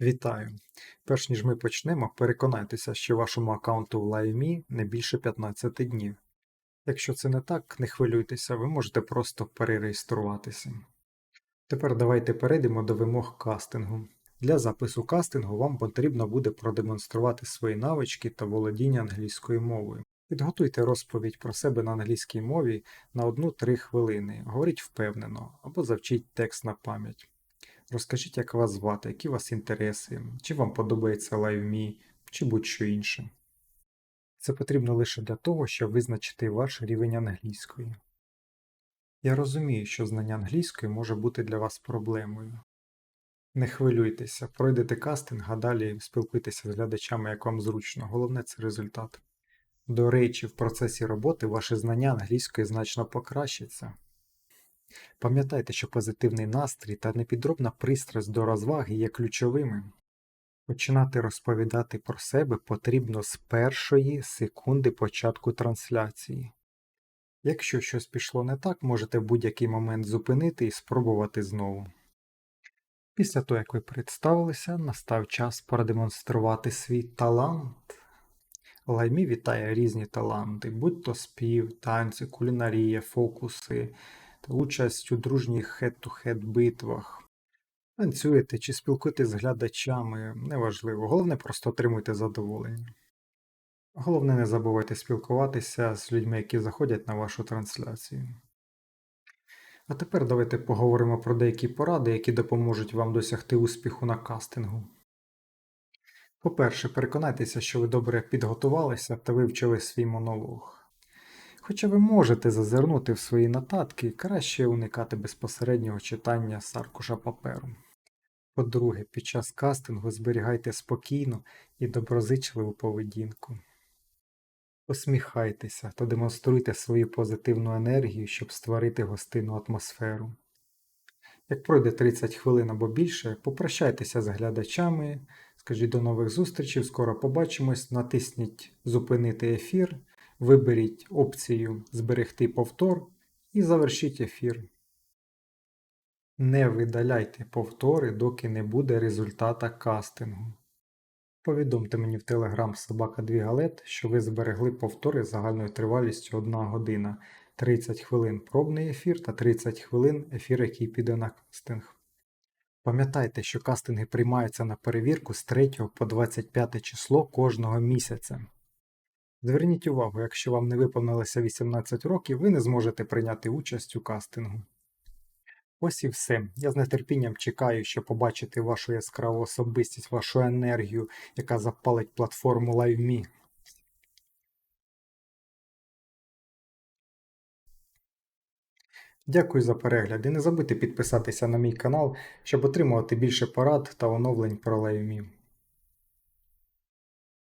Вітаю! Перш ніж ми почнемо, переконайтеся, що вашому аккаунту в LiveMe не більше 15 днів. Якщо це не так, не хвилюйтеся, ви можете просто перереєструватися. Тепер давайте перейдемо до вимог кастингу. Для запису кастингу вам потрібно буде продемонструвати свої навички та володіння англійською мовою. Підготуйте розповідь про себе на англійській мові на 1-3 хвилини, говоріть впевнено або завчіть текст на пам'ять. Розкажіть, як вас звати, які у вас інтереси, чи вам подобається LiveMe, чи будь-що інше. Це потрібно лише для того, щоб визначити ваш рівень англійської. Я розумію, що знання англійської може бути для вас проблемою. Не хвилюйтеся, пройдете кастинг, а далі спілкуйтеся з глядачами, як вам зручно, головне це результат. До речі, в процесі роботи ваше знання англійської значно покращиться. Пам'ятайте, що позитивний настрій та непідробна пристрасть до розваги є ключовими. Починати розповідати про себе потрібно з першої секунди початку трансляції. Якщо щось пішло не так, можете в будь-який момент зупинити і спробувати знову. Після того, як ви представилися, настав час продемонструвати свій талант. Лаймі вітає різні таланти, будь то спів, танці, кулінарія, фокуси та участь у дружніх хед-ту-хед битвах. Танцюєте чи спілкуєтесь з глядачами, неважливо. Головне просто отримуйте задоволення. Головне, не забувайте спілкуватися з людьми, які заходять на вашу трансляцію. А тепер давайте поговоримо про деякі поради, які допоможуть вам досягти успіху на кастингу. По-перше, переконайтеся, що ви добре підготувалися та вивчили свій монолог. Хоча ви можете зазирнути в свої нотатки, краще уникати безпосереднього читання з аркуша паперу. По-друге, під час кастингу зберігайте спокійну і доброзичливу поведінку. Посміхайтеся та демонструйте свою позитивну енергію, щоб створити гостинну атмосферу. Як пройде 30 хвилин або більше, попрощайтеся з глядачами, скажіть до нових зустрічей, скоро побачимось, натисніть Зупинити ефір, виберіть опцію Зберегти повтор і завершіть ефір. Не видаляйте повтори, доки не буде результата кастингу. Повідомте мені в Telegram собака 2 галет, що ви зберегли повтори загальною тривалістю 1 година, 30 хвилин пробний ефір та 30 хвилин ефір, який піде на кастинг. Пам'ятайте, що кастинги приймаються на перевірку з 3 по 25 число кожного місяця. Зверніть увагу, якщо вам не виповнилося 18 років, ви не зможете прийняти участь у кастингу. Ось і все. Я з нетерпінням чекаю, щоб побачити вашу яскраву особистість, вашу енергію, яка запалить платформу LiveMe. Дякую за перегляд і не забудьте підписатися на мій канал, щоб отримувати більше порад та оновлень про LiveMe.